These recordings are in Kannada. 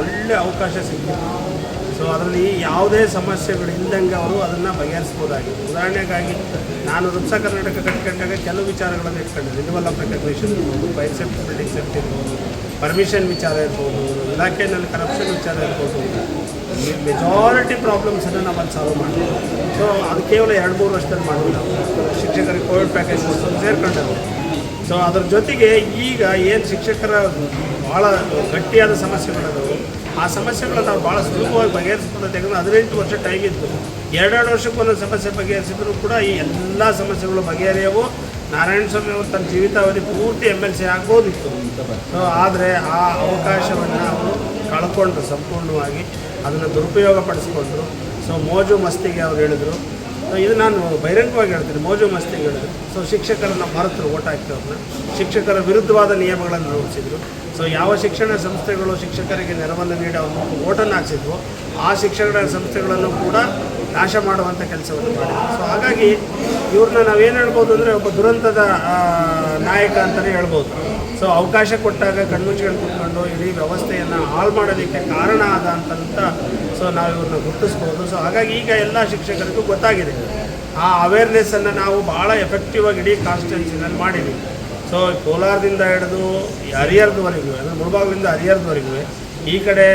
ಒಳ್ಳೆ ಅವಕಾಶ ಸಿಕ್ಕಿತ್ತು ಸೊ ಅದರಲ್ಲಿ ಯಾವುದೇ ಸಮಸ್ಯೆಗಳು ಇಲ್ದಂಗೆ ಅವರು ಅದನ್ನು ಬಗೆಹರಿಸ್ಬೋದಾಗಿತ್ತು ಉದಾಹರಣೆಗಾಗಿ, ನಾನು ರುಪ್ಸ ಕರ್ನಾಟಕ ಕಟ್ಕೊಂಡಾಗ ಕೆಲವು ವಿಚಾರಗಳನ್ನು ಇಟ್ಕೊಂಡಿದ್ದೆ ರಿನಿವಲ್ ಆಫ್ ರೆಕಗ್ನೇಷನ್ ಇರ್ಬೋದು ಬೈಸೆಪ್ಟ್ ಬಿಲ್ಡಿಂಗ್ ಇರ್ಬೋದು ಪರ್ಮಿಷನ್ ವಿಚಾರ ಇರ್ಬೋದು, ಇಲಾಖೆಯಲ್ಲಿ ಕರಪ್ಷನ್ ವಿಚಾರ ಇರ್ಬೋದು. ಮೆಜಾರಿಟಿ ಪ್ರಾಬ್ಲಮ್ಸನ್ನು ನಾವಲ್ಲಿ ಸಾಲ್ವ್ ಮಾಡ್ತೀವಿ. ಸೊ ಅದು ಕೇವಲ ಎರಡು, ಮೂರು ವರ್ಷದಲ್ಲಿ ಮಾಡಿದ್ವಿ ನಾವು ಶಿಕ್ಷಕರಿಗೆ ಕೋವಿಡ್ ಪ್ಯಾಕೇಜ್ ಸೇರ್ಕೊಂಡರು ಸೊ ಅದ್ರ ಜೊತೆಗೆ ಈಗ ಏನು ಶಿಕ್ಷಕರ ಭಾಳ ಗಟ್ಟಿಯಾದ ಸಮಸ್ಯೆಗಳದವು, ಆ ಸಮಸ್ಯೆಗಳನ್ನ ನಾವು ಭಾಳ ಸುಲಭವಾಗಿ ಬಗೆಹರಿಸ್ಕೊಂಡು ತೆಗೆದು ಹದಿನೆಂಟು ವರ್ಷ ಟೈಮ್ ಇತ್ತು ಎರಡೆರಡು ವರ್ಷಕ್ಕೊಂದು ಸಮಸ್ಯೆ ಬಗೆಹರಿಸಿದ್ರು ಕೂಡ ಈ ಎಲ್ಲ ಸಮಸ್ಯೆಗಳು ಬಗೆಹರಿಯವು. ನಾರಾಯಣ ಸ್ವಾಮಿ ಅವರು ತನ್ನ ಜೀವಿತಾವಧಿ ಪೂರ್ತಿ ಎಂ ಎಲ್ ಸಿ ಆಗ್ಬೋದಿತ್ತು. ಸೊ ಆದರೆ ಆ ಅವಕಾಶವನ್ನು ಅವರು ಕಳ್ಕೊಂಡ್ರು ಸಂಪೂರ್ಣವಾಗಿ ಅದನ್ನು ದುರುಪಯೋಗ ಪಡಿಸ್ಕೊಂಡ್ರು ಸೊ ಮೋಜು ಮಸ್ತಿಗೆ ಅವ್ರು ಹೇಳಿದರು. ಇದು ನಾನು ಬಹಿರಂಗವಾಗಿ ಹೇಳ್ತೀನಿ. ಮೋಜು ಮಸ್ತಿ ಹೇಳಿದ್ರು ಸೊ ಶಿಕ್ಷಕರನ್ನು ಮರೆತರು ಓಟ್ ಹಾಕಿದವ್ರನ್ನ ಶಿಕ್ಷಕರ ವಿರುದ್ಧವಾದ ನಿಯಮಗಳನ್ನು ರೂಪಿಸಿದ್ರು. ಸೊ ಯಾವ ಶಿಕ್ಷಣ ಸಂಸ್ಥೆಗಳು ಶಿಕ್ಷಕರಿಗೆ ನೆರವನ್ನು ನೀಡಿ ಅವರು ಓಟನ್ನು ಹಾಕ್ಸಿದ್ವು, ಆ ಶಿಕ್ಷಣ ಸಂಸ್ಥೆಗಳನ್ನು ಕೂಡ ನಾಶ ಮಾಡುವಂಥ ಕೆಲಸವನ್ನು ಮಾಡಿದ್ರು. ಸೊ ಹಾಗಾಗಿ ಇವ್ರನ್ನ ನಾವೇನು ಹೇಳ್ಬೋದು ಅಂದರೆ, ಒಬ್ಬ ದುರಂತದ ನಾಯಕ ಅಂತಲೇ ಹೇಳ್ಬೋದು. ಸೊ ಅವಕಾಶ ಕೊಟ್ಟಾಗ ಕಣ್ಮುಚ್ಚಿಗಳು ಕುತ್ಕೊಂಡು ಇಡೀ ವ್ಯವಸ್ಥೆಯನ್ನು ಹಾಳು ಮಾಡೋದಕ್ಕೆ ಕಾರಣ ಆದ ಅಂತಂತ ಸೊ ನಾವು ಇವ್ರನ್ನ ಗುರುತಿಸ್ಬೋದು. ಸೊ ಹಾಗಾಗಿ ಈಗ ಎಲ್ಲ ಶಿಕ್ಷಕರಿಗೂ ಗೊತ್ತಾಗಿದೆ. ಆ ಅವೇರ್ನೆಸ್ಸನ್ನು ನಾವು ಭಾಳ ಎಫೆಕ್ಟಿವ್ ಆಗಿ ಇಡೀ ಕಾನ್ಸ್ಟಿಟ್ಯೂನ್ಸಿನಲ್ಲಿ ಮಾಡಿದ್ದೀವಿ ಸೊ ಕೋಲಾರದಿಂದ ಹಿಡಿದು ಹರಿಹರದವರೆಗೂ, ಅಂದರೆ ಮುಳಬಾಗಿಲಿಂದ ಹರಿಹರದವರೆಗೂ ಈ ಕಡೆ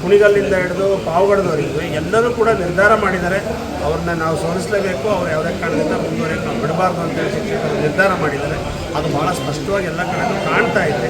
ಕುಣಿಗಲ್ಲಿಂದ ಹಿಡಿದು ಪಾವುಗಡದವರಿಗೂ ಎಲ್ಲರೂ ಕೂಡ ನಿರ್ಧಾರ ಮಾಡಿದ್ದಾರೆ. ಅವ್ರನ್ನ ನಾವು ಸೋಲಿಸಲೇಬೇಕು, ಅವ್ರು ಯಾವುದೇ ಕಾರಣದಿಂದ ಮುಂದುವರಿಯೋಕೆ ನಾವು ಬಿಡಬಾರ್ದು ಅಂತೇಳಿ ಶಿಕ್ಷಕರು ನಿರ್ಧಾರ ಮಾಡಿದ್ದಾರೆ. ಅದು ಭಾಳ ಸ್ಪಷ್ಟವಾಗಿ ಎಲ್ಲ ಕಡೆ ಕಾಣ್ತಾ ಇದೆ.